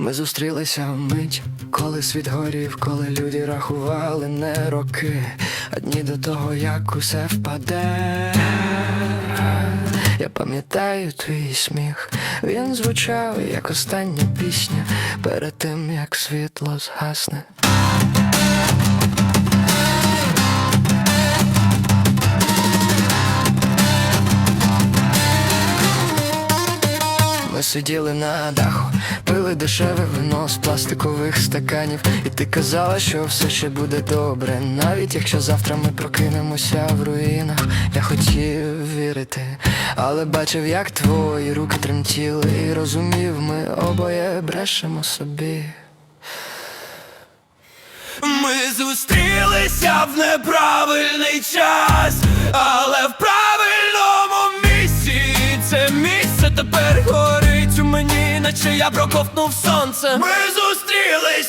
Ми зустрілися вмить, коли світ горів, коли люди рахували не роки, а дні до того, як усе впаде. Я пам'ятаю твій сміх, він звучав як остання пісня перед тим, як світло згасне. Ми сиділи на даху, пили дешеве вино з пластикових стаканів, і ти казала, що все ще буде добре, навіть якщо завтра ми прокинемося в руїнах. Я хотів вірити, але бачив, як твої руки тремтіли, і розумів, ми обоє брешемо собі. Ми зустрілися в неправильний час, але в правильному місці. Це місце тепер горить мені, наче я проковтнув сонце. Ми зустрілися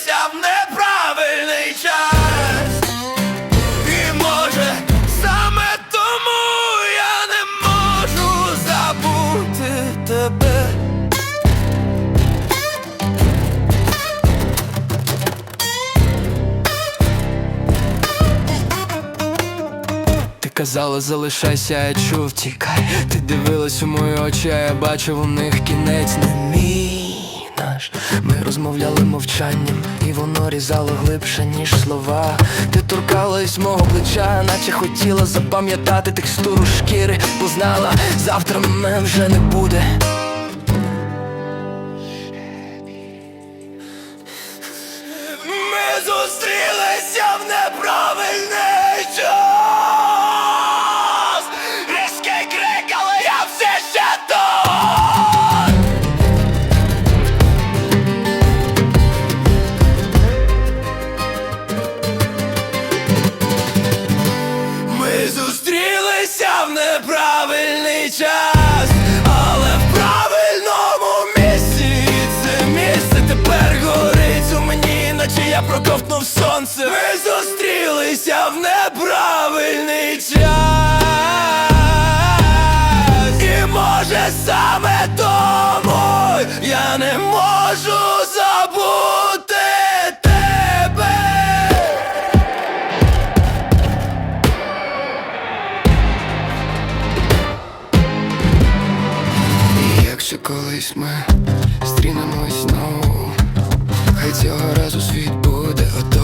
казала, залишайся, я чув, тікай. Ти дивилась у мої очі, а я бачив у них кінець не мій наш. Ми розмовляли мовчанням, і воно різало глибше, ніж слова. Ти торкалась мого плеча, наче хотіла запам'ятати текстуру шкіри, бо знала, завтра мене вже не буде. Ми зустрілися в неправильний я проковтнув сонце. Ми зустрілися в неправильний час. І може саме тому я не можу забути тебе. І якщо колись ми стрінемо Хай цього разу світ буде готовий